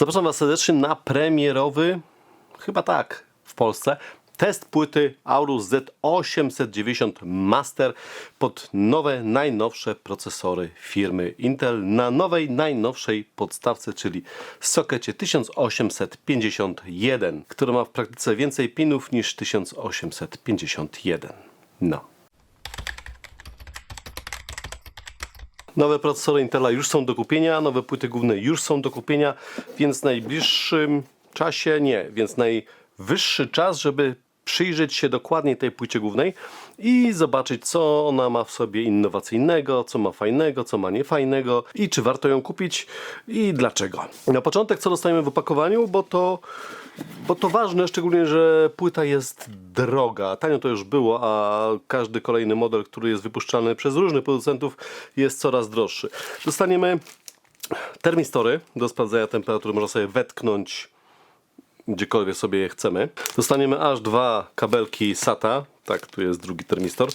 Zapraszam Was serdecznie na premierowy, chyba tak, w Polsce, test płyty Aorus Z890 Master pod nowe, najnowsze procesory firmy Intel na nowej, najnowszej podstawce, czyli sokecie 1851, który ma w praktyce więcej pinów niż 1851. No. Nowe procesory Intela już są do kupienia, nowe płyty główne już są do kupienia, więc w najbliższym czasie nie, więc najwyższy czas, żeby przyjrzeć się dokładnie tej płycie głównej i zobaczyć, co ona ma w sobie innowacyjnego, co ma fajnego, co ma niefajnego i czy warto ją kupić i dlaczego. Na początek, co dostajemy w opakowaniu, bo to bo to ważne, szczególnie, że płyta jest droga. Tanio to już było, a każdy kolejny model, który jest wypuszczany przez różnych producentów, jest coraz droższy. Dostaniemy termistory do sprawdzenia temperatury. Można sobie wetknąć gdziekolwiek sobie je chcemy. Dostaniemy aż dwa kabelki SATA. Tak, tu jest drugi termistor.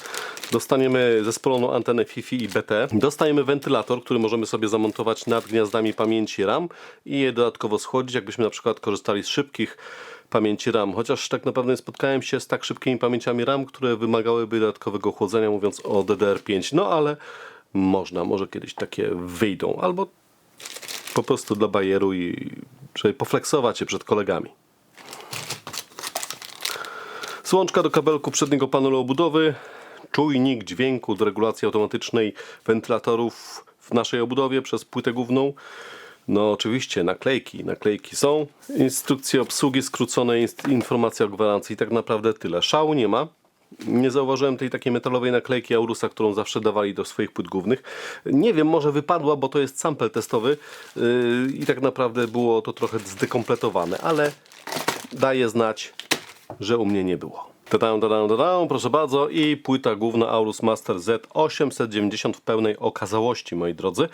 Dostaniemy zespoloną antenę FiFi i BT. Dostajemy wentylator, który możemy sobie zamontować nad gniazdami pamięci RAM i je dodatkowo schłodzić, jakbyśmy na przykład korzystali z szybkich pamięci RAM. Chociaż tak naprawdę spotkałem się z tak szybkimi pamięciami RAM, które wymagałyby dodatkowego chłodzenia, mówiąc o DDR5. No ale można, może kiedyś takie wyjdą. Albo po prostu dla bajeru i żeby pofleksować się przed kolegami. Słączka do kabelku przedniego panelu obudowy, czujnik dźwięku do regulacji automatycznej wentylatorów w naszej obudowie przez płytę główną. No oczywiście naklejki, naklejki są, instrukcje obsługi skrócone, informacja o gwarancji tak naprawdę tyle. Szału nie ma. Nie zauważyłem tej takiej metalowej naklejki Aurusa, którą zawsze dawali do swoich płyt głównych. Nie wiem, może wypadła, bo to jest sample testowy yy, i tak naprawdę było to trochę zdekompletowane, ale daje znać, że u mnie nie było. Tadam, tadam, tadam, proszę bardzo i płyta główna Aorus Master Z 890 w pełnej okazałości, moi drodzy.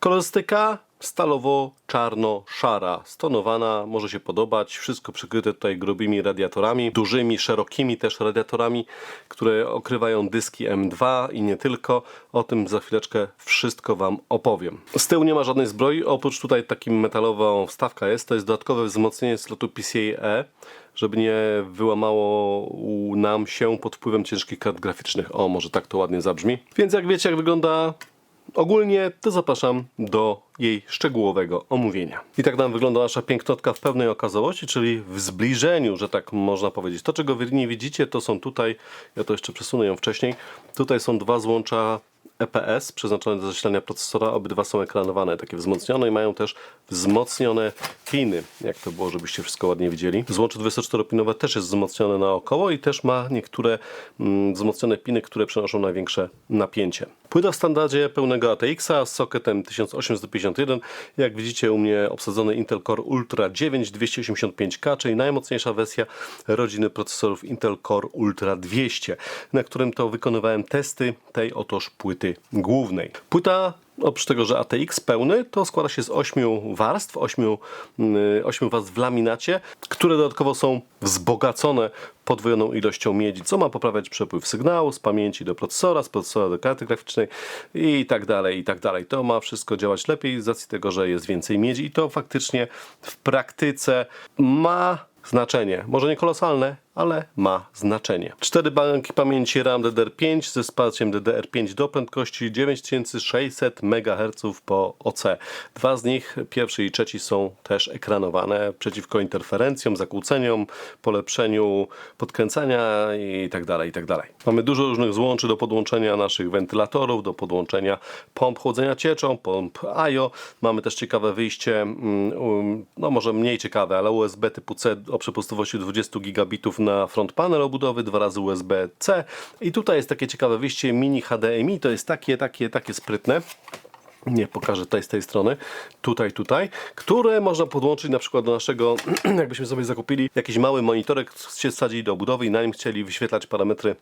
Kolorystyka stalowo-czarno-szara, stonowana, może się podobać, wszystko przykryte tutaj grubymi radiatorami, dużymi, szerokimi też radiatorami, które okrywają dyski M2 i nie tylko. O tym za chwileczkę wszystko Wam opowiem. Z tyłu nie ma żadnej zbroi, oprócz tutaj takim metalową wstawka jest, to jest dodatkowe wzmocnienie slotu PCIe, żeby nie wyłamało nam się pod wpływem ciężkich kart graficznych. O, może tak to ładnie zabrzmi. Więc jak wiecie, jak wygląda ogólnie, to zapraszam do jej szczegółowego omówienia. I tak nam wygląda nasza pięknotka w pełnej okazałości, czyli w zbliżeniu, że tak można powiedzieć. To, czego wy nie widzicie, to są tutaj, ja to jeszcze przesunę ją wcześniej, tutaj są dwa złącza EPS przeznaczone do zasilania procesora. Obydwa są ekranowane, takie wzmocnione i mają też wzmocnione piny, jak to było, żebyście wszystko ładnie widzieli. Złącze 24-pinowe też jest wzmocnione naokoło i też ma niektóre mm, wzmocnione piny, które przenoszą największe napięcie. Płyta w standardzie pełnego ATX-a z sokietem 1851. Jak widzicie u mnie obsadzony Intel Core Ultra 9 285K, czyli najmocniejsza wersja rodziny procesorów Intel Core Ultra 200, na którym to wykonywałem testy tej otoż płyty głównej. Płyta Oprócz tego, że ATX pełny, to składa się z 8 warstw, 8, 8 warstw w laminacie, które dodatkowo są wzbogacone podwojoną ilością miedzi, co ma poprawiać przepływ sygnału z pamięci do procesora, z procesora do karty graficznej i tak dalej, i tak dalej. To ma wszystko działać lepiej z racji tego, że jest więcej miedzi i to faktycznie w praktyce ma znaczenie. Może nie kolosalne, ale ma znaczenie. Cztery banki pamięci RAM DDR5 ze wsparciem DDR5 do prędkości 9600 MHz po OC. Dwa z nich, pierwszy i trzeci, są też ekranowane przeciwko interferencjom, zakłóceniom, polepszeniu podkręcania i tak dalej, i tak. Mamy dużo różnych złączy do podłączenia naszych wentylatorów, do podłączenia pomp chłodzenia cieczą, pomp IO. Mamy też ciekawe wyjście, mm, no może mniej ciekawe, ale USB typu C o przepustowości 20 gigabitów na front panel obudowy, dwa razy USB-C i tutaj jest takie ciekawe wyjście mini HDMI, to jest takie, takie, takie sprytne. Nie, pokażę tutaj z tej strony, tutaj, tutaj, które można podłączyć na przykład do naszego, jakbyśmy sobie zakupili jakiś mały monitorek, się wsadzili do obudowy i na nim chcieli wyświetlać parametry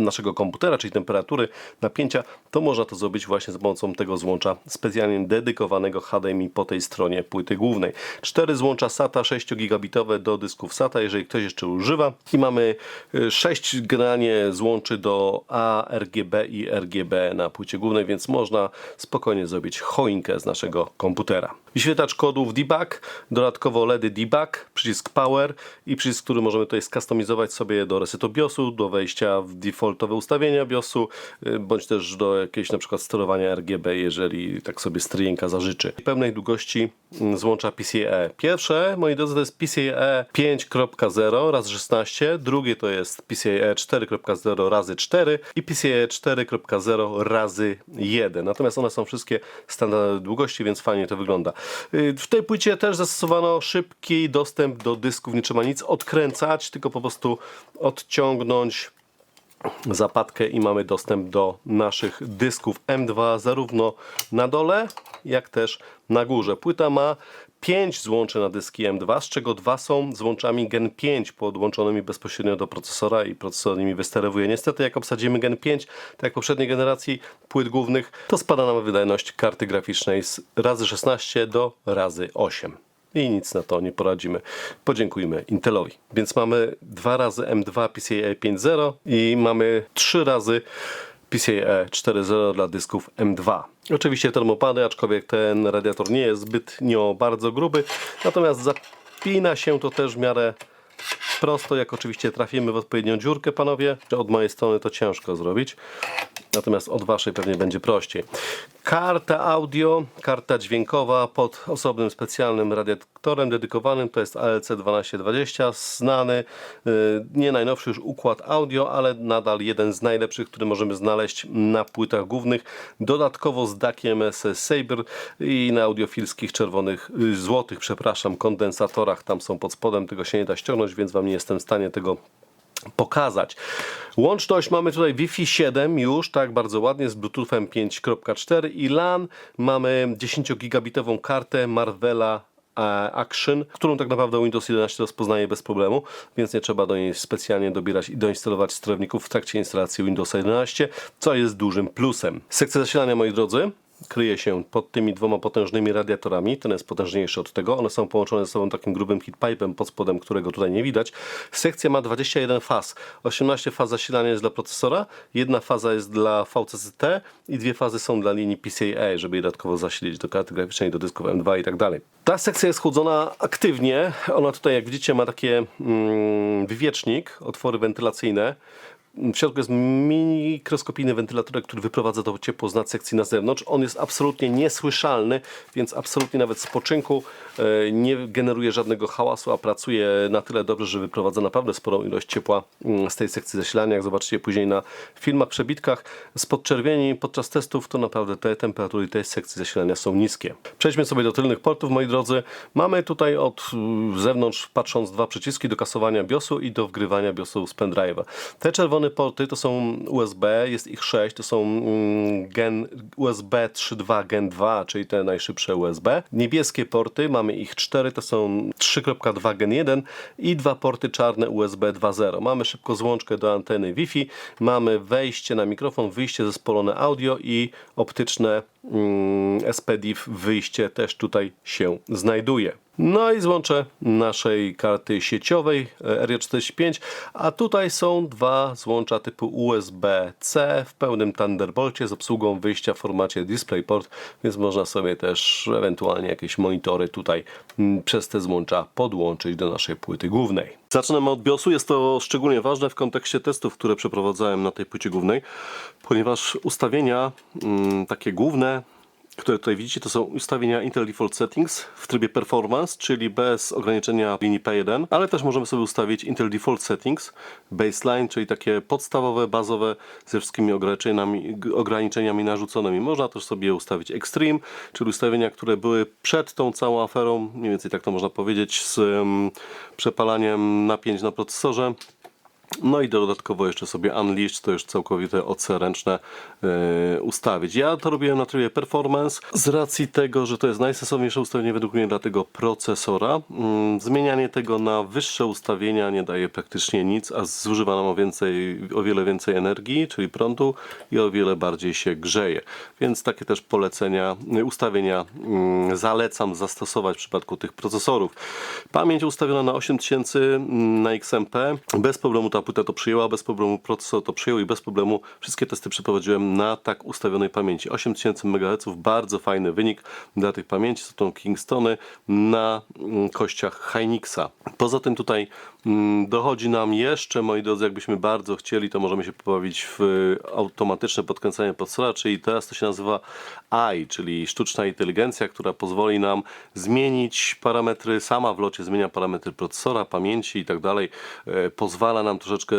naszego komputera, czyli temperatury, napięcia, to można to zrobić właśnie za pomocą tego złącza specjalnie dedykowanego HDMI po tej stronie płyty głównej. Cztery złącza SATA 6 gigabitowe do dysków SATA, jeżeli ktoś jeszcze używa. I mamy y, sześć generalnie złączy do ARGB i RGB na płycie głównej, więc można spokojnie zrobić choinkę z naszego komputera. Wyświetlacz kodów debug, dodatkowo LEDy debug, przycisk power i przycisk, który możemy tutaj skustomizować sobie do resetu BIOSu, do wejścia w defaultowe ustawienia BIOSu, y, bądź też do jakiegoś na przykład sterowania RGB, jeżeli tak sobie stryjenka zażyczy. Pełnej długości mm, złącza PCIe. Pierwsze, moi drodzy, to jest PCIe 5.0 razy 16, drugie to jest PCIe 4.0 razy 4 i PCIe 4.0 razy 1. Natomiast one są wszystkie standardowe długości, więc fajnie to wygląda. Y, W tej płycie też zastosowano szybki dostęp do dysków, nie trzeba nic odkręcać, tylko po prostu odciągnąć zapadkę i mamy dostęp do naszych dysków M2 zarówno na dole, jak też na górze. Płyta ma 5 złączy na dyski M2, z czego dwa są złączami Gen 5 podłączonymi bezpośrednio do procesora i procesor nimi wysterowuje. Niestety jak obsadzimy Gen 5, tak jak poprzedniej generacji płyt głównych, to spada nam wydajność karty graficznej z razy 16 do razy 8 i nic na to nie poradzimy. Podziękujmy Intelowi. Więc mamy dwa razy M2 PCIe 5.0 i mamy trzy razy PCIe 4.0 dla dysków M2. Oczywiście termopady, aczkolwiek ten radiator nie jest zbytnio bardzo gruby, natomiast zapina się to też w miarę prosto, jak oczywiście trafimy w odpowiednią dziurkę, panowie. Od mojej strony to ciężko zrobić, natomiast od waszej pewnie będzie prościej. Karta audio, karta dźwiękowa pod osobnym specjalnym radiatorem dedykowanym, to jest ALC 1220, znany, yy, nie najnowszy już układ audio, ale nadal jeden z najlepszych, który możemy znaleźć na płytach głównych. Dodatkowo z DAC-iem SS Saber i na audiofilskich czerwonych, yy, złotych, przepraszam, kondensatorach, tam są pod spodem, tego się nie da ściągnąć, więc wam nie jestem w stanie tego pokazać. Łączność mamy tutaj Wi-Fi 7 już, tak bardzo ładnie, z Bluetoothem 5.4 i LAN mamy 10 gigabitową kartę Marvela e, Action, którą tak naprawdę Windows 11 rozpoznaje bez problemu, więc nie trzeba do niej specjalnie dobierać i doinstalować sterowników w trakcie instalacji Windows 11, co jest dużym plusem. Sekcja zasilania, moi drodzy, kryje się pod tymi dwoma potężnymi radiatorami. Ten jest potężniejszy od tego. One są połączone ze sobą takim grubym heatpipem pod spodem, którego tutaj nie widać. Sekcja ma 21 faz. 18 faz zasilania jest dla procesora, jedna faza jest dla VCCT i dwie fazy są dla linii PCIe, żeby je dodatkowo zasilić do karty graficznej, do dysków M2 i tak dalej. Ta sekcja jest chłodzona aktywnie. Ona tutaj, jak widzicie, ma takie mm, wywiecznik, otwory wentylacyjne. W środku jest mikroskopijny wentylator, który wyprowadza to ciepło z nadsekcji na zewnątrz. On jest absolutnie niesłyszalny, więc absolutnie nawet z poczynku e, nie generuje żadnego hałasu, a pracuje na tyle dobrze, że wyprowadza naprawdę sporą ilość ciepła mm, z tej sekcji zasilania. Jak zobaczycie później na filmach, przebitkach z podczerwieni podczas testów, to naprawdę te temperatury tej sekcji zasilania są niskie. Przejdźmy sobie do tylnych portów, moi drodzy. Mamy tutaj od y, zewnątrz, patrząc, dwa przyciski do kasowania BIOSu i do wgrywania BIOSu z pendrive'a. Te czerwone porty to są USB, jest ich 6, to są mm, gen USB 3.2 Gen 2, czyli te najszybsze USB. Niebieskie porty, mamy ich 4, to są 3.2 Gen 1 i dwa porty czarne USB 2.0. Mamy szybko złączkę do anteny Wi-Fi, mamy wejście na mikrofon, wyjście zespolone audio i optyczne SPDIF wyjście też tutaj się znajduje. No i złącze naszej karty sieciowej e, RJ45, a tutaj są dwa złącza typu USB-C w pełnym Thunderbolcie z obsługą wyjścia w formacie DisplayPort, więc można sobie też ewentualnie jakieś monitory tutaj mm, przez te złącza podłączyć do naszej płyty głównej. Zaczynamy od BIOSu. Jest to szczególnie ważne w kontekście testów, które przeprowadzałem na tej płycie głównej, ponieważ ustawienia mm, takie główne które tutaj widzicie, to są ustawienia Intel Default Settings w trybie Performance, czyli bez ograniczenia linii P1, ale też możemy sobie ustawić Intel Default Settings Baseline, czyli takie podstawowe, bazowe ze wszystkimi ograniczeniami, ograniczeniami narzuconymi. Można też sobie ustawić Extreme, czyli ustawienia, które były przed tą całą aferą, mniej więcej tak to można powiedzieć, z um, przepalaniem napięć na procesorze No i dodatkowo jeszcze sobie Unleashed, to już całkowite OC ręczne e, ustawić. Ja to robiłem na trybie performance z racji tego, że to jest najsensowniejsze ustawienie według mnie dla tego procesora. Mm, Zmienianie tego na wyższe ustawienia nie daje praktycznie nic, a zużywa nam o, więcej, o wiele więcej energii, czyli prądu i o wiele bardziej się grzeje. Więc takie też polecenia, y, ustawienia mm, zalecam zastosować w przypadku tych procesorów. Pamięć ustawiona na 8000 mm, na XMP. Bez problemu ta płyta to przyjęła, bez problemu procesor to przyjął i bez problemu wszystkie testy przeprowadziłem na tak ustawionej pamięci. 8000 MHz, bardzo fajny wynik dla tych pamięci. Są to Kingstony na mm, kościach Hynixa. Poza tym tutaj dochodzi nam jeszcze, moi drodzy, jakbyśmy bardzo chcieli, to możemy się pobawić w y, automatyczne podkręcanie procesora, czyli teraz to się nazywa AI, czyli sztuczna inteligencja, która pozwoli nam zmienić parametry, sama w locie zmienia parametry procesora, pamięci i tak dalej. E, Pozwala nam troszeczkę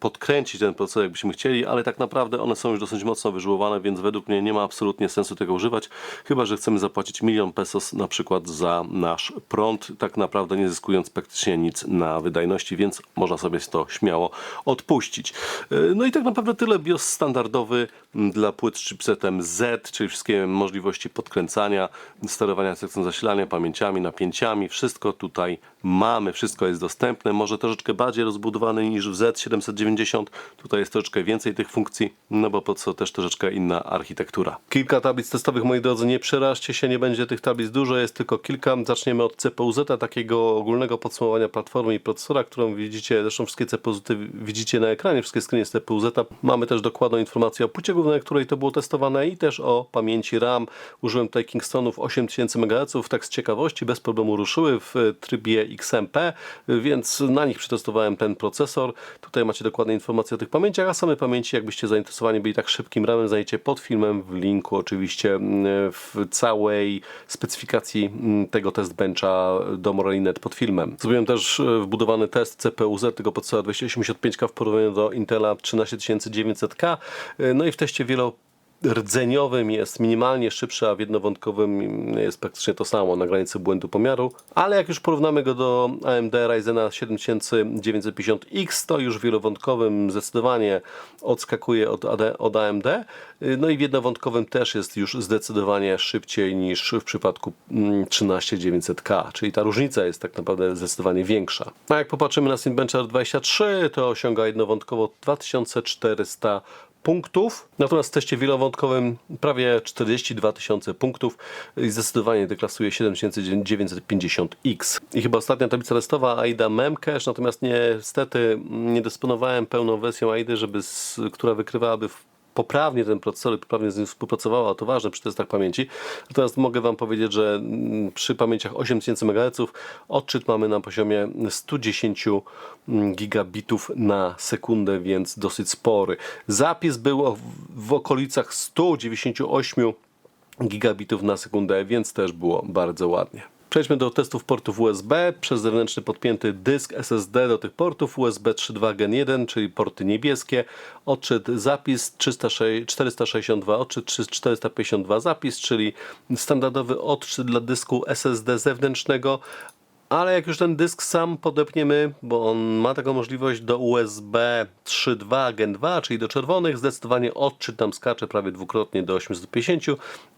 podkręcić ten procesor, jakbyśmy chcieli, ale tak naprawdę one są już dosyć mocno wyżyłowane, więc według mnie nie ma absolutnie sensu tego używać, chyba że chcemy zapłacić milion pesos na przykład za nasz prąd, tak naprawdę nie zyskując praktycznie nic na wydajności, więc można sobie to śmiało odpuścić. E, No i tak naprawdę tyle BIOS standardowy dla płyt z chipsetem Z, czyli wszystkie możliwości podkręcania, sterowania sekcją zasilania, pamięciami, napięciami, wszystko tutaj mamy, wszystko jest dostępne, może troszeczkę bardziej rozbudowany niż w Z790, tutaj jest troszeczkę więcej tych funkcji, no bo po co też troszeczkę inna architektura. Kilka tablic testowych, moi drodzy, nie przeraźcie się, nie będzie tych tablic dużo, jest tylko kilka. Zaczniemy od CPU-Z, takiego ogólnego podsumowania platformy i procesora, którą widzicie, zresztą wszystkie CPU-Z widzicie na ekranie, wszystkie screeny z CPU-Z. Mamy też dokładną informację o płycie głównej, której to było testowane i też o pamięci RAM. Użyłem tutaj Kingstonów 8000 MHz, tak z ciekawości, bez problemu ruszyły w trybie XMP, więc na nich przetestowałem ten procesor. Tutaj macie dokładne informacje o tych pamięciach, a same pamięci, jakbyście zainteresowani byli tak szybkim RAMem, znajdziecie pod filmem w linku oczywiście mm, w całej specyfikacji mm, tego test bencha do Moralinet pod filmem. Zrobiłem też e, test CPU-Z tego procesora 285K w porównaniu do Intela 13900K. E, No i w teście wielo rdzeniowym jest minimalnie szybszy, a w jednowątkowym jest praktycznie to samo na granicy błędu pomiaru. Ale jak już porównamy go do AMD Ryzena 7950X, to już w wielowątkowym zdecydowanie odskakuje od, od AMD. No i w jednowątkowym też jest już zdecydowanie szybciej niż w przypadku mm, 13900K, czyli ta różnica jest tak naprawdę zdecydowanie większa. A jak popatrzymy na Cinebenchmark 23, to osiąga jednowątkowo 2400 punktów, natomiast w teście wielowątkowym prawie 42 tysiące punktów i zdecydowanie deklasuje 7950X. I chyba ostatnia tablica testowa AIDA Memcache, natomiast niestety nie dysponowałem pełną wersją AIDy, żeby która wykrywałaby w poprawnie ten procesor i poprawnie z nim współpracowała, to ważne przy testach pamięci. Natomiast mogę Wam powiedzieć, że mm, przy pamięciach 8000 MHz odczyt mamy na poziomie 110 gigabitów na sekundę, więc dosyć spory. Zapis był w okolicach 198 gigabitów na sekundę, więc też było bardzo ładnie. Przejdźmy do testów portów USB. Przez zewnętrzny podpięty dysk SSD do tych portów USB 3.2 Gen 1, czyli porty niebieskie. Odczyt zapis 306 462, odczyt 452 zapis, czyli standardowy odczyt dla dysku SSD zewnętrznego. Ale jak już ten dysk sam podepniemy, bo on ma taką możliwość do USB 3.2 Gen 2, czyli do czerwonych, zdecydowanie odczyt nam skacze prawie dwukrotnie do 850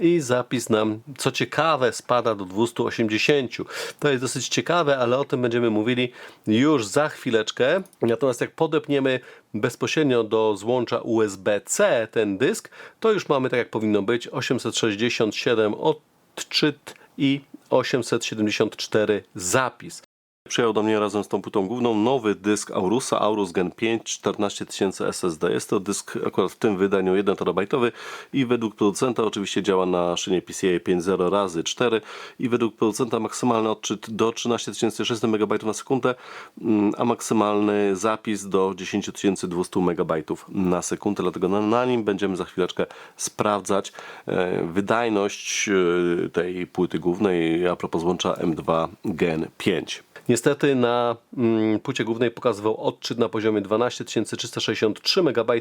i zapis nam, co ciekawe, spada do 280. To jest dosyć ciekawe, ale o tym będziemy mówili już za chwileczkę. Natomiast jak podepniemy bezpośrednio do złącza USB-C ten dysk, to już mamy tak jak powinno być 867 odczyt i 874 zapis. Przyjął do mnie razem z tą płytą główną nowy dysk Aurusa, Aurus Gen 5 14000 SSD. Jest to dysk akurat w tym wydaniu 1 terabajtowy i według producenta oczywiście działa na szynie PCIe 5.0 razy 4 i według producenta maksymalny odczyt do 13600 MB na sekundę, mm, a maksymalny zapis do 10200 MB na sekundę, dlatego na, nim będziemy za chwileczkę sprawdzać e, wydajność e, tej płyty głównej a propos złącza M2 Gen 5. Niestety na mm, płycie głównej pokazywał odczyt na poziomie 12 363 MB,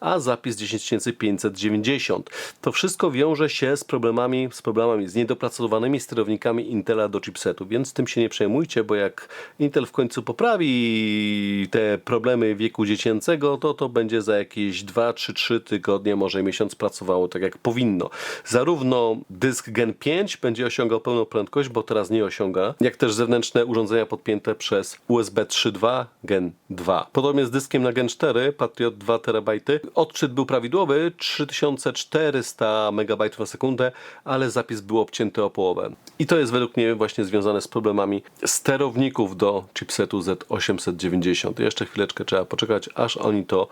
a zapis 10 590. To wszystko wiąże się z problemami, z problemami z niedopracowanymi sterownikami Intela do chipsetu, więc tym się nie przejmujcie, bo jak Intel w końcu poprawi te problemy wieku dziecięcego, to to będzie za jakieś 2, 3, 3 tygodnie, może miesiąc pracowało tak jak powinno. Zarówno dysk Gen 5 będzie osiągał pełną prędkość, bo teraz nie osiąga, jak też zewnętrzne urządzenia podpięte przez USB 3.2 Gen 2. Podobnie z dyskiem na Gen 4 Patriot 2 TB. Odczyt był prawidłowy 3400 MB na sekundę, ale zapis był obcięty o połowę. I to jest według mnie właśnie związane z problemami sterowników do chipsetu Z890. Jeszcze chwileczkę trzeba poczekać, aż oni to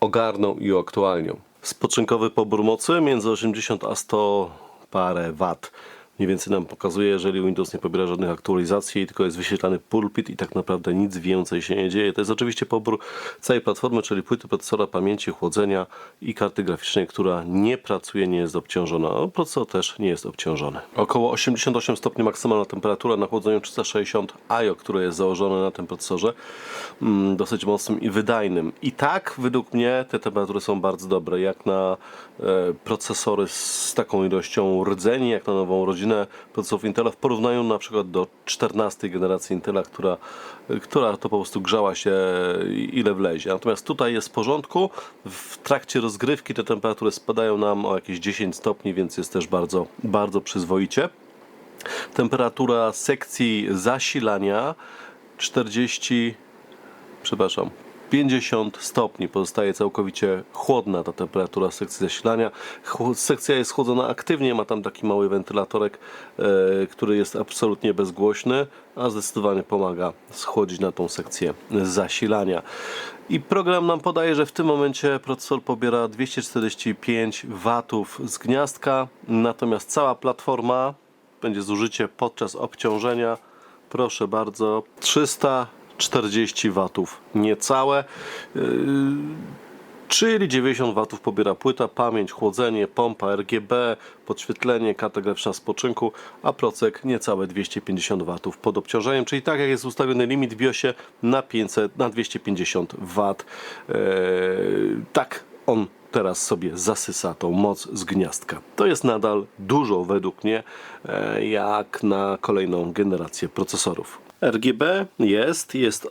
ogarną i uaktualnią. Spoczynkowy pobór mocy między 80 a 100 parę wat. Mniej więcej nam pokazuje, jeżeli Windows nie pobiera żadnych aktualizacji, tylko jest wyświetlany pulpit i tak naprawdę nic więcej się nie dzieje. To jest oczywiście pobór całej platformy, czyli płyty procesora, pamięci, chłodzenia i karty graficznej, która nie pracuje, nie jest obciążona. Procesor też nie jest obciążony. Około 88 stopni maksymalna temperatura na chłodzeniu 360 IO, które jest założone na tym procesorze, mm, dosyć mocnym i wydajnym. I tak według mnie te temperatury są bardzo dobre, jak na e, procesory z taką ilością rdzeni, jak na nową rodzinę procesorów Intela w porównaniu na przykład do 14 generacji Intela, która, która to po prostu grzała się ile wlezie. Natomiast tutaj jest w porządku. W trakcie rozgrywki te temperatury spadają nam o jakieś 10 stopni, więc jest też bardzo, bardzo przyzwoicie. Temperatura sekcji zasilania 40 przepraszam, 50 stopni. Pozostaje całkowicie chłodna ta temperatura sekcji zasilania. Sekcja jest chłodzona aktywnie, ma tam taki mały wentylatorek, e, który jest absolutnie bezgłośny, a zdecydowanie pomaga schłodzić na tą sekcję zasilania. I program nam podaje, że w tym momencie procesor pobiera 245 watów z gniazdka, natomiast cała platforma będzie zużycie podczas obciążenia proszę bardzo, 340 watów niecałe, yy, czyli 90 watów pobiera płyta, pamięć, chłodzenie, pompa RGB, podświetlenie, graficzna spoczynku, a procek niecałe 250 watów pod obciążeniem, czyli tak jak jest ustawiony limit w BIOSie na 500, na 250 wat. Yy, tak on teraz sobie zasysa tą moc z gniazdka. To jest nadal dużo według mnie, e, jak na kolejną generację procesorów. RGB jest, jest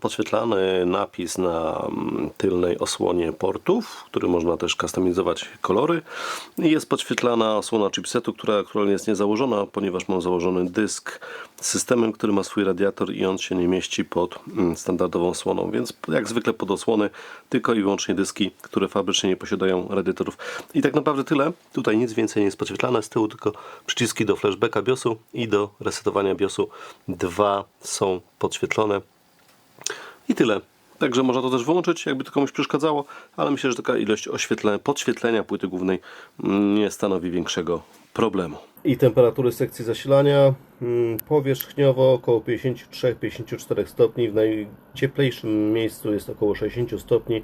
podświetlany napis na mm, tylnej osłonie portów, który można też kustomizować kolory. Jest podświetlana osłona chipsetu, która aktualnie jest niezałożona, ponieważ mam założony dysk z systemem, który ma swój radiator i on się nie mieści pod mm, standardową osłoną, więc jak zwykle pod osłony tylko i wyłącznie dyski, które fabrycznie nie posiadają radiatorów. I tak naprawdę tyle. Tutaj nic więcej nie jest podświetlane. Z tyłu tylko przyciski do flashbacka BIOSu i do resetowania BIOSu. Dwa są podświetlone. I tyle. Także można to też wyłączyć, jakby to komuś przeszkadzało, ale myślę, że taka ilość oświetlenia, podświetlenia płyty głównej mm, nie stanowi większego problemu. I temperatury sekcji zasilania mm, powierzchniowo około 53-54 stopni. W najcieplejszym miejscu jest około 60 stopni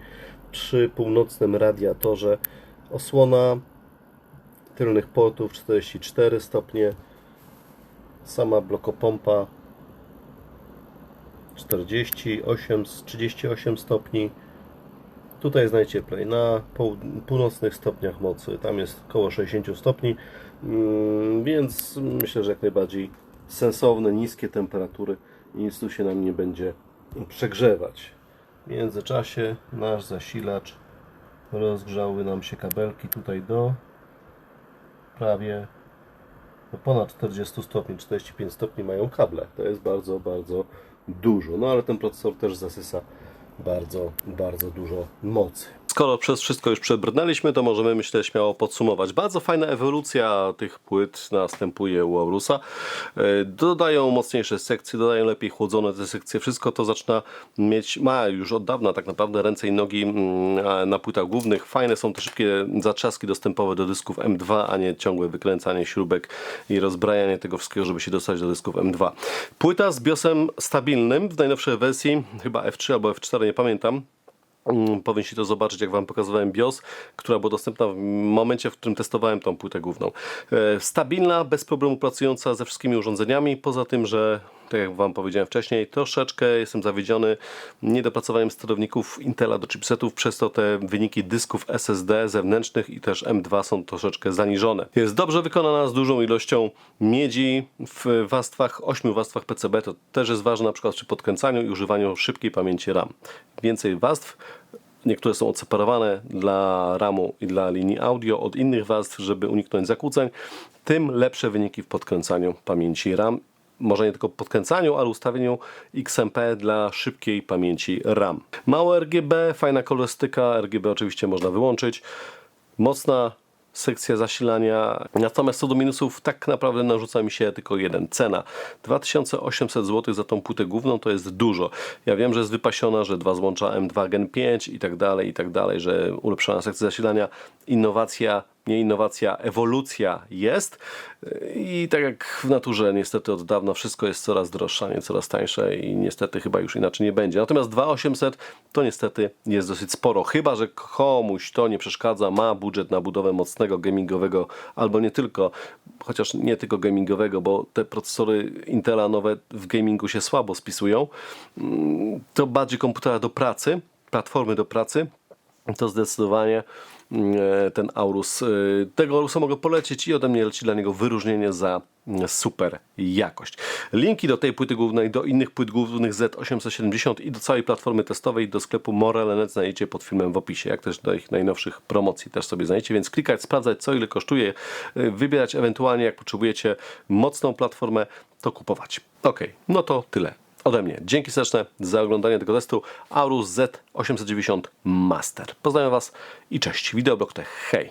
przy północnym radiatorze. Osłona tylnych portów 44 stopnie. Sama blokopompa 48, 38 stopni. Tutaj jest najcieplej. Na pół, północnych stopniach mocy tam jest około 60 stopni, mm, więc myślę, że jak najbardziej sensowne, niskie temperatury nic tu się nam nie będzie przegrzewać. W międzyczasie nasz zasilacz rozgrzały nam się kabelki tutaj do prawie no ponad 40 stopni, 45 stopni mają kable. To jest bardzo, bardzo dużo. No ale ten procesor też zasysa bardzo, bardzo dużo mocy. Skoro przez wszystko już przebrnęliśmy, to możemy, myślę, śmiało podsumować. Bardzo fajna ewolucja tych płyt następuje u Aurusa. E, Dodają mocniejsze sekcje, dodają lepiej chłodzone te sekcje. Wszystko to zaczyna mieć, ma już od dawna tak naprawdę ręce i nogi mm, na płytach głównych. Fajne są te szybkie zatrzaski dostępowe do dysków M2, a nie ciągłe wykręcanie śrubek i rozbrajanie tego wszystkiego, żeby się dostać do dysków M2. Płyta z BIOSem stabilnym w najnowszej wersji, chyba F3 albo F4, nie pamiętam. Mm, Powinniście to zobaczyć, jak Wam pokazywałem BIOS, która była dostępna w momencie, w którym testowałem tą płytę główną. E, Stabilna, bez problemu pracująca ze wszystkimi urządzeniami, poza tym, że tak jak Wam powiedziałem wcześniej, troszeczkę jestem zawiedziony niedopracowaniem sterowników Intela do chipsetów, przez to te wyniki dysków SSD zewnętrznych i też M2 są troszeczkę zaniżone. Jest dobrze wykonana z dużą ilością miedzi w warstwach, 8 warstwach PCB, to też jest ważne na przykład przy podkręcaniu i używaniu szybkiej pamięci RAM. Więcej warstw, Niektóre są odseparowane dla RAMu i dla linii audio od innych warstw, żeby uniknąć zakłóceń. Tym lepsze wyniki w podkręcaniu pamięci RAM. Może nie tylko podkręcaniu, ale ustawieniu XMP dla szybkiej pamięci RAM. Mało RGB, fajna kolorystyka. RGB oczywiście można wyłączyć. Mocna sekcja zasilania. Natomiast co do minusów, tak naprawdę narzuca mi się tylko jeden. Cena 2800 zł za tą płytę główną to jest dużo. Ja wiem, że jest wypasiona, że dwa złącza M2 Gen 5 i tak dalej, i tak dalej, że ulepszona sekcja zasilania, innowacja, nie innowacja, ewolucja jest. I tak jak w naturze, niestety od dawna wszystko jest coraz droższe, nie coraz tańsze i niestety chyba już inaczej nie będzie. Natomiast 2800 to niestety jest dosyć sporo. Chyba, że komuś to nie przeszkadza, ma budżet na budowę mocnego gamingowego albo nie tylko, chociaż nie tylko gamingowego, bo te procesory Intela nowe w gamingu się słabo spisują. Mm, To bardziej komputera do pracy, platformy do pracy, to zdecydowanie mm, ten Aurus. y, Tego Aurusa mogę polecić i ode mnie leci dla niego wyróżnienie za mm, super jakość. Linki do tej płyty głównej, do innych płyt głównych Z870 i do całej platformy testowej, do sklepu Morele.net znajdziecie pod filmem w opisie, jak też do ich najnowszych promocji też sobie znajdziecie, więc klikać, sprawdzać co ile kosztuje, y, wybierać ewentualnie jak potrzebujecie mocną platformę, to kupować. Ok, no to tyle ode mnie. Dzięki serdeczne za oglądanie tego testu Aurus Z890 Master. Pozdrawiam Was i cześć. Wideoblog Tech. Hej!